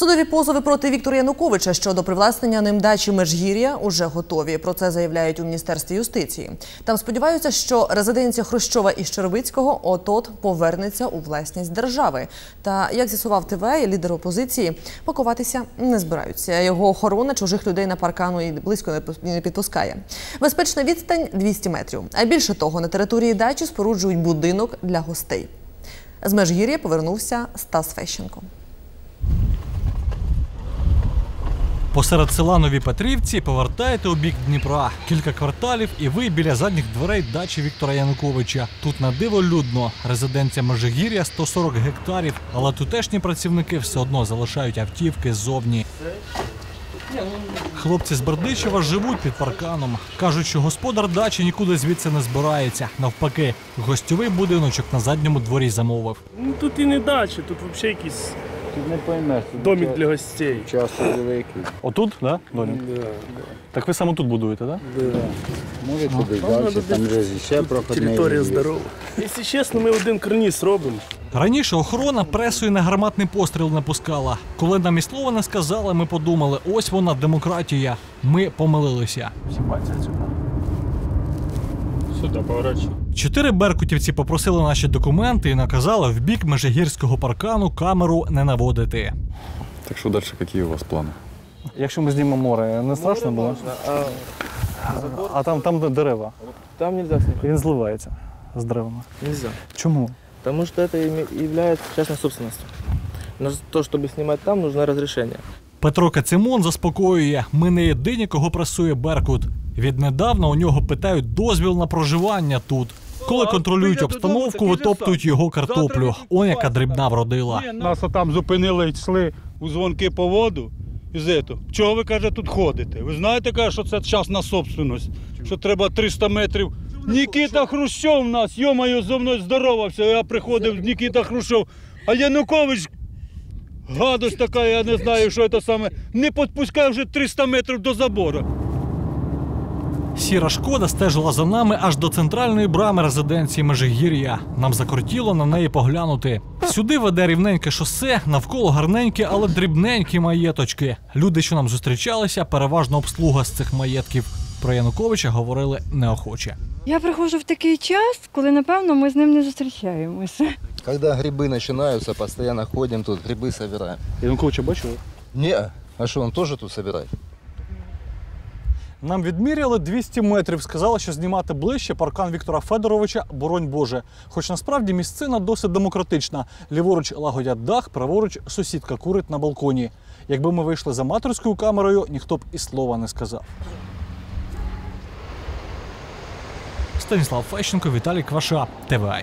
Судові позови проти Віктора Януковича щодо привласнення ним дачі Межгір'я уже готові. Про це заявляють у міністерстві юстиції. Там сподіваються, що резиденція Хрущова і Щербицького от-от повернеться у власність держави. Та як з'ясував ТВ, лідер опозиції пакуватися не збираються. Його охорона чужих людей на паркану і близько не підпускає. Безпечна відстань 200 метрів. А більше того, на території дачі споруджують будинок для гостей. З Межгір'я повернувся Стас Фещенко. Посеред села Нові Петрівці повертаєте у бік Дніпра. Кілька кварталів, і ви біля задніх дверей дачі Віктора Януковича. Тут на диво людно. Резиденція Межигір'я 140 гектарів, але тутешні працівники все одно залишають автівки ззовні. Хлопці з Бердичева живуть під парканом. Кажуть, що господар дачі нікуди звідси не збирається. Навпаки, гостьовий будиночок на задньому дворі замовив. Ну тут і не дача, тут взагалі якийсь Тут не поймеш. тут домик для гостей. Часу великий. Отут, да? Да, Так ви саме тут будуєте, так? да. Може туди далі, там вже ще проходний. Територія здорова. Якщо чесно, ми один карніз робимо. Раніше охорона пресою на гарматний постріл не пускала. Коли нам і слова не сказали, ми подумали, ось вона демократія. Ми помилилися. Сюди поворачуй. Чотири беркутівці попросили наші документи і наказали в бік межигірського паркану камеру не наводити. Так что дальше какие у вас планы? Якщо ми знімемо море, не страшно було? А А там, там дерева. там нельзя снимать. Він зливається з деревами. Нельзя. Чому? Потому что это име- является частной собственностью. Но то, чтобы снимать там, нужно разрешение. Петро Кацимон заспокоює, ми не єдині, кого пресує Беркут. Віднедавна у нього питають дозвіл на проживання тут. Коли контролюють обстановку, витоптують його картоплю. Он яка дрібна вродила. Нас там зупинили, йшли у дзвонки по воду. І зето. Чого ви каже, тут ходите? Ви знаєте, каже, що це частна собственность, що треба 300 метрів. Нікіта Хрущов нас, йомаю, зо мною здоровався. Я приходив, Нікіта Хрущов. А Янукович, гадость така, я не знаю, що це саме, не підпускає вже 300 метрів до забору. Сіра шкода стежила за нами аж до центральної брами резиденції Межигір'я. Нам закортіло на неї поглянути. Сюди веде рівненьке шосе, навколо гарненькі, але дрібненькі маєточки. Люди, що нам зустрічалися, переважно обслуга з цих маєтків. Про Януковича говорили неохоче. Я приходжу в такий час, коли напевно ми з ним не зустрічаємося. Когда грибы начинаются, постоянно ходим тут, грибы собираем. Януковича бачили? Не, а что, он тоже тут собирает? Нам відміряли 200 метрів. Сказали, що знімати ближче паркан Віктора Федоровича, боронь Боже. Хоч насправді місцина досить демократична. Ліворуч лагодять дах, праворуч сусідка курить на балконі. Якби ми вийшли з аматорською камерою, ніхто б і слова не сказав. Станіслав Фещенко, Віталій Кваша, ТВА.